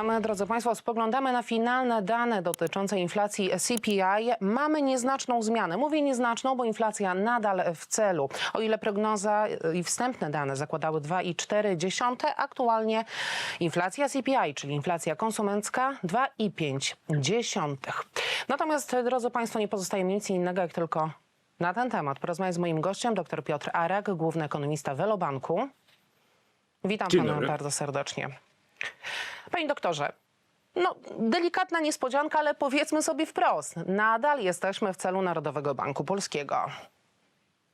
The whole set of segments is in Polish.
A my, drodzy Państwo, spoglądamy na finalne dane dotyczące inflacji CPI. Mamy nieznaczną zmianę. Mówię nieznaczną, bo inflacja nadal w celu. O ile prognoza i wstępne dane zakładały 2,4, aktualnie inflacja CPI, czyli inflacja konsumencka 2,5. Natomiast, drodzy Państwo, nie pozostaje nic innego, jak tylko na ten temat porozmawiać z moim gościem, dr Piotr Arak, główny ekonomista Velobanku. Witam Dzień pana dobry. bardzo serdecznie. Panie doktorze, no, delikatna niespodzianka, ale powiedzmy sobie wprost. Nadal jesteśmy w celu Narodowego Banku Polskiego.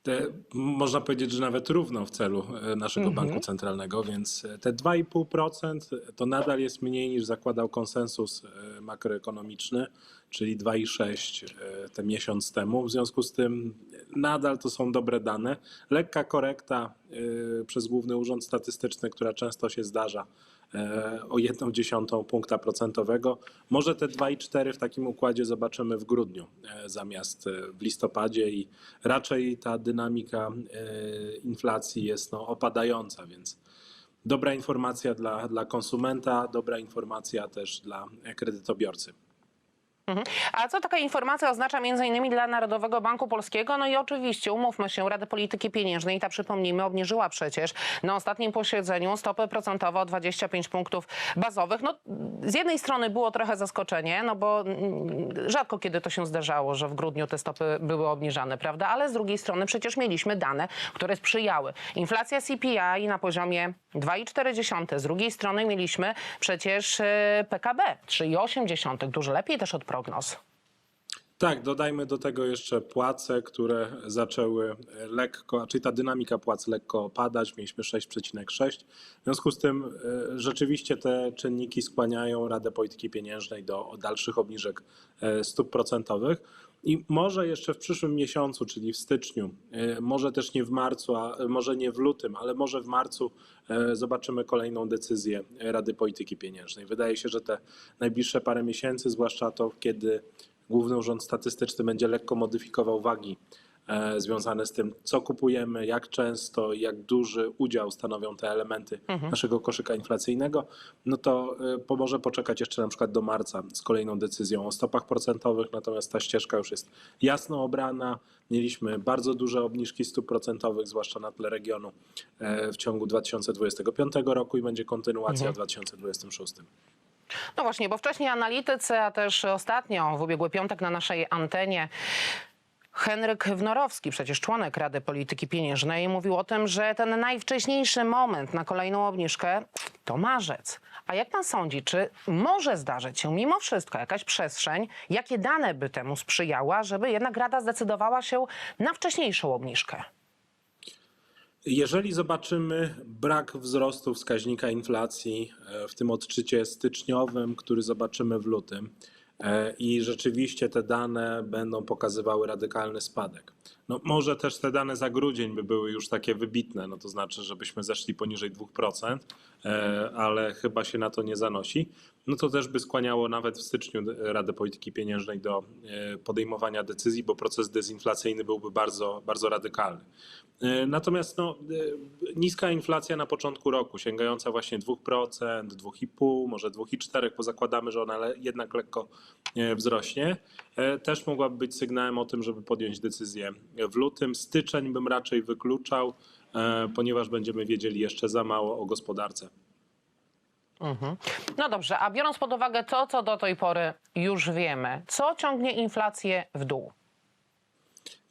Te, można powiedzieć, że nawet równo w celu e, naszego Banku Centralnego, więc e, te 2,5% to nadal jest mniej niż zakładał konsensus e, makroekonomiczny, czyli 2,6 e, te miesiąc temu. W związku z tym nadal to są dobre dane. Lekka korekta e, przez Główny Urząd Statystyczny, która często się zdarza, e, o 1 dziesiątą punkta procentowego. Może te 2,4 w takim układzie zobaczymy w grudniu e, zamiast e, w listopadzie i raczej ta dynamika e, inflacji jest no, opadająca, więc dobra informacja dla, dla konsumenta, dobra informacja też dla kredytobiorcy. A co taka informacja oznacza innymi dla Narodowego Banku Polskiego? No i oczywiście, umówmy się, Rada Polityki Pieniężnej, ta przypomnijmy, obniżyła przecież na ostatnim posiedzeniu stopę procentową o 25 punktów bazowych. No, z jednej strony było trochę zaskoczenie, no bo mm, rzadko kiedy to się zdarzało, że w grudniu te stopy były obniżane, prawda? Ale z drugiej strony przecież mieliśmy dane, które sprzyjały. Inflacja CPI na poziomie 2,4, z drugiej strony mieliśmy przecież e, PKB 3,8, dużo lepiej też od prognoz. Tak, dodajmy do tego jeszcze płace, które zaczęły lekko, czyli ta dynamika płac lekko opadać, mieliśmy 6,6. W związku z tym e, rzeczywiście te czynniki skłaniają Radę Polityki Pieniężnej do dalszych obniżek e, stóp procentowych. I może jeszcze w przyszłym miesiącu, czyli w styczniu, e, może też nie w marcu, a może nie w lutym, ale może w marcu e, zobaczymy kolejną decyzję Rady Polityki Pieniężnej. Wydaje się, że te najbliższe parę miesięcy, zwłaszcza to, kiedy Główny Urząd Statystyczny będzie lekko modyfikował wagi e, związane z tym, co kupujemy, jak często, jak duży udział stanowią te elementy naszego koszyka inflacyjnego, no to e, pomoże poczekać jeszcze na przykład do marca z kolejną decyzją o stopach procentowych, natomiast ta ścieżka już jest jasno obrana. Mieliśmy bardzo duże obniżki stóp procentowych, zwłaszcza na tle regionu e, w ciągu 2025 roku i będzie kontynuacja w 2026. No właśnie, bo wcześniej analitycy, a też ostatnio w ubiegły piątek na naszej antenie Henryk Wnorowski, przecież członek Rady Polityki Pieniężnej, mówił o tym, że ten najwcześniejszy moment na kolejną obniżkę to marzec. A jak pan sądzi, czy może zdarzyć się mimo wszystko jakaś przestrzeń, jakie dane by temu sprzyjała, żeby jednak Rada zdecydowała się na wcześniejszą obniżkę? Jeżeli zobaczymy brak wzrostu wskaźnika inflacji e, w tym odczycie styczniowym, który zobaczymy w lutym, i rzeczywiście te dane będą pokazywały radykalny spadek. No może też te dane za grudzień by były już takie wybitne, no to znaczy, żebyśmy zeszli poniżej 2%, e, ale chyba się na to nie zanosi. No to też by skłaniało nawet w styczniu Radę Polityki Pieniężnej do e, podejmowania decyzji, bo proces dezinflacyjny byłby bardzo, bardzo radykalny. E, Natomiast no, niska inflacja na początku roku, sięgająca właśnie 2%, 2,5%, może 2,4%, bo zakładamy, że ona jednak lekko wzrośnie, też mogłaby być sygnałem o tym, żeby podjąć decyzję w lutym. Styczeń bym raczej wykluczał, e, ponieważ będziemy wiedzieli jeszcze za mało o gospodarce. No dobrze, a biorąc pod uwagę to, co do tej pory już wiemy, co ciągnie inflację w dół?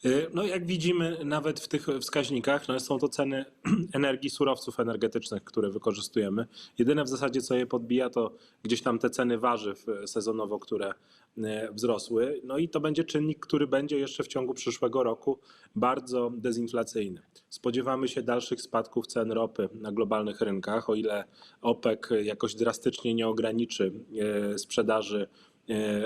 Y, No jak widzimy nawet w tych wskaźnikach, no są to ceny energii, surowców energetycznych, które wykorzystujemy. Jedyne w zasadzie co je podbija to gdzieś tam te ceny warzyw y, sezonowo, które y, wzrosły. No i to będzie czynnik, który będzie jeszcze w ciągu przyszłego roku bardzo dezinflacyjny. Spodziewamy się dalszych spadków cen ropy na globalnych rynkach, o ile OPEC jakoś drastycznie nie ograniczy sprzedaży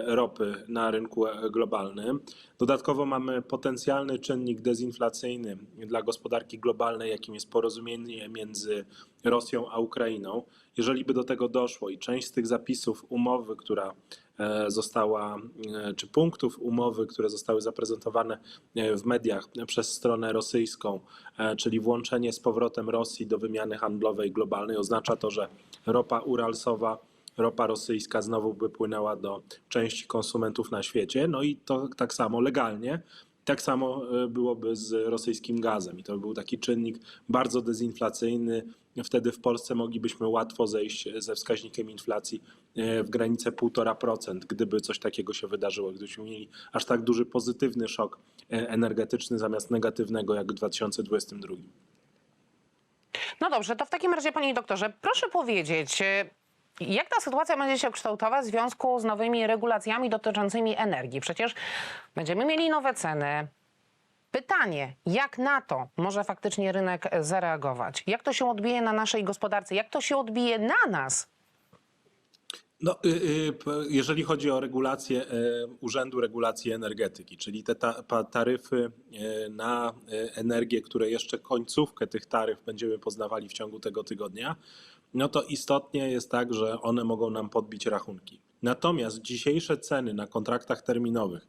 ropy na rynku e, globalnym. Dodatkowo mamy potencjalny czynnik dezinflacyjny dla gospodarki globalnej, jakim jest porozumienie między Rosją a Ukrainą. Jeżeli by do tego doszło i część z tych zapisów umowy, która e, została, e, czy punktów umowy, które zostały zaprezentowane e, w mediach przez stronę rosyjską, e, czyli włączenie z powrotem Rosji do wymiany handlowej globalnej, oznacza to, że ropa uralsowa ropa rosyjska znowu by płynęła do części konsumentów na świecie. No i to tak samo legalnie. Tak samo e, byłoby z rosyjskim gazem i to był taki czynnik bardzo dezinflacyjny. Wtedy w Polsce moglibyśmy łatwo zejść ze wskaźnikiem inflacji e, w granicę 1,5%, gdyby coś takiego się wydarzyło, gdybyśmy mieli aż tak duży pozytywny szok e, energetyczny zamiast negatywnego jak w 2022. No dobrze, to w takim razie, panie doktorze, proszę powiedzieć, jak ta sytuacja będzie się kształtować w związku z nowymi regulacjami dotyczącymi energii? Przecież będziemy mieli nowe ceny. Pytanie, jak na to może faktycznie rynek zareagować? Jak to się odbije na naszej gospodarce? Jak to się odbije na nas? No, y, y, jeżeli chodzi o regulację e, Urzędu Regulacji Energetyki, czyli te taryfy e, na e, energię, które jeszcze końcówkę tych taryf będziemy poznawali w ciągu tego tygodnia, no to istotnie jest tak, że one mogą nam podbić rachunki. Natomiast dzisiejsze ceny na kontraktach terminowych,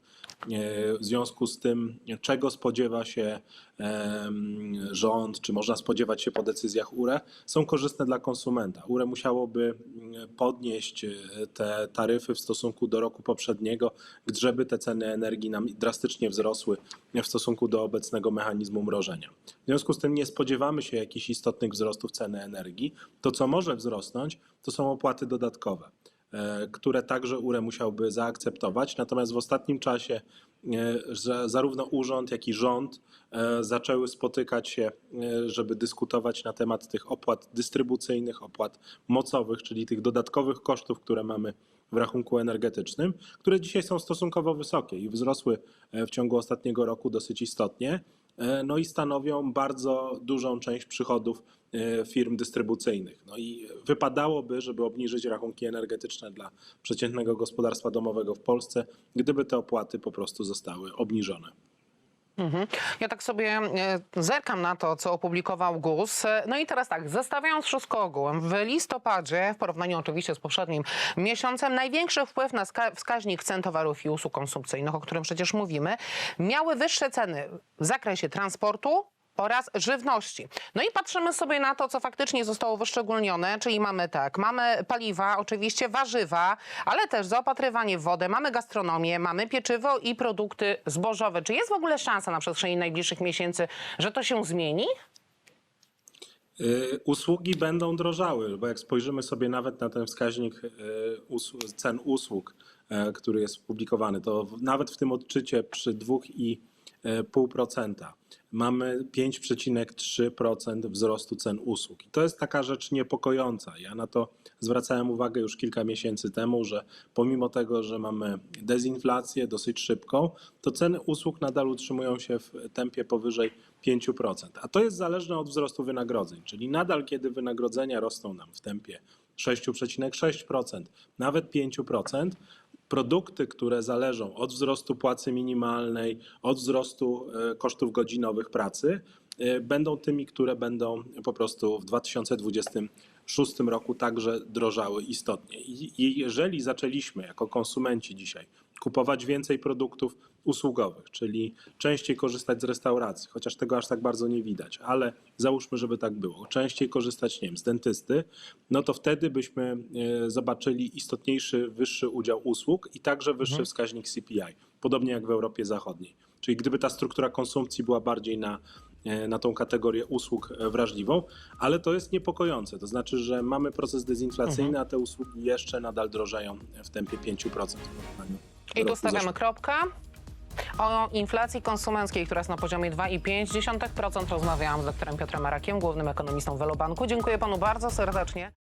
w związku z tym, czego spodziewa się rząd, czy można spodziewać się po decyzjach URE, są korzystne dla konsumenta. URE musiałoby mm, podnieść e, te taryfy w stosunku do roku poprzedniego, żeby te ceny energii nam drastycznie wzrosły w stosunku do obecnego mechanizmu mrożenia. W związku z tym nie spodziewamy się jakichś istotnych wzrostów ceny energii. To, co może wzrosnąć, to są opłaty dodatkowe e, które także URE musiałby zaakceptować. Natomiast w ostatnim czasie e, zarówno urząd, jak i rząd e, zaczęły spotykać się, e, żeby dyskutować na temat tych opłat dystrybucyjnych, opłat mocowych, czyli tych dodatkowych kosztów, które mamy w rachunku energetycznym, które dzisiaj są stosunkowo wysokie i wzrosły e, w ciągu ostatniego roku dosyć istotnie. E, No i stanowią bardzo dużą część przychodów e, firm dystrybucyjnych. No i wypadałoby, żeby obniżyć rachunki energetyczne dla przeciętnego gospodarstwa domowego w Polsce, gdyby te opłaty po prostu zostały obniżone. Mhm. Ja tak sobie e, zerkam na to, co opublikował GUS. No i teraz tak, zestawiając wszystko ogółem, w listopadzie, w porównaniu oczywiście z poprzednim miesiącem, największy wpływ na ska- wskaźnik cen towarów i usług konsumpcyjnych, o którym przecież mówimy, miały wyższe ceny w zakresie transportu, oraz żywności. No i patrzymy sobie na to, co faktycznie zostało wyszczególnione, czyli mamy tak, mamy paliwa, oczywiście warzywa, ale też zaopatrywanie w wodę, mamy gastronomię, mamy pieczywo i produkty zbożowe. Czy jest w ogóle szansa na przestrzeni najbliższych miesięcy, że to się zmieni? Y, Usługi będą drożały, bo jak spojrzymy sobie nawet na ten wskaźnik y, cen usług, e, który jest publikowany, to nawet w tym odczycie przy 2,5% mamy 5,3% wzrostu cen usług. I to jest taka rzecz niepokojąca. Ja na to zwracałem uwagę już kilka miesięcy temu, że pomimo tego, że mamy dezinflację dosyć szybką, to ceny usług nadal utrzymują się w tempie powyżej 5%. A to jest zależne od wzrostu wynagrodzeń, czyli nadal kiedy wynagrodzenia rosną nam w tempie 6,6%, nawet 5%, produkty, które zależą od wzrostu płacy minimalnej, od wzrostu e, kosztów godzinowych pracy, e, będą tymi, które będą po prostu w 2026 roku także drożały istotnie. I i jeżeli zaczęliśmy jako konsumenci dzisiaj kupować więcej produktów usługowych, czyli częściej korzystać z restauracji, chociaż tego aż tak bardzo nie widać, ale załóżmy, żeby tak było, częściej korzystać, nie wiem, z dentysty, no to wtedy byśmy e, zobaczyli istotniejszy, wyższy udział usług i także wyższy wskaźnik CPI, podobnie jak w Europie Zachodniej. Czyli gdyby ta struktura konsumpcji była bardziej na, e, na tą kategorię usług e, wrażliwą, ale to jest niepokojące. To znaczy, że mamy proces dezinflacyjny, a te usługi jeszcze nadal drożeją w tempie 5% w porównaniu do I tu stawiamy kropkę. O inflacji konsumenckiej, która jest na poziomie 2,5%, rozmawiałam z doktorem Piotrem Marakiem, głównym ekonomistą Velobanku. Dziękuję panu bardzo serdecznie.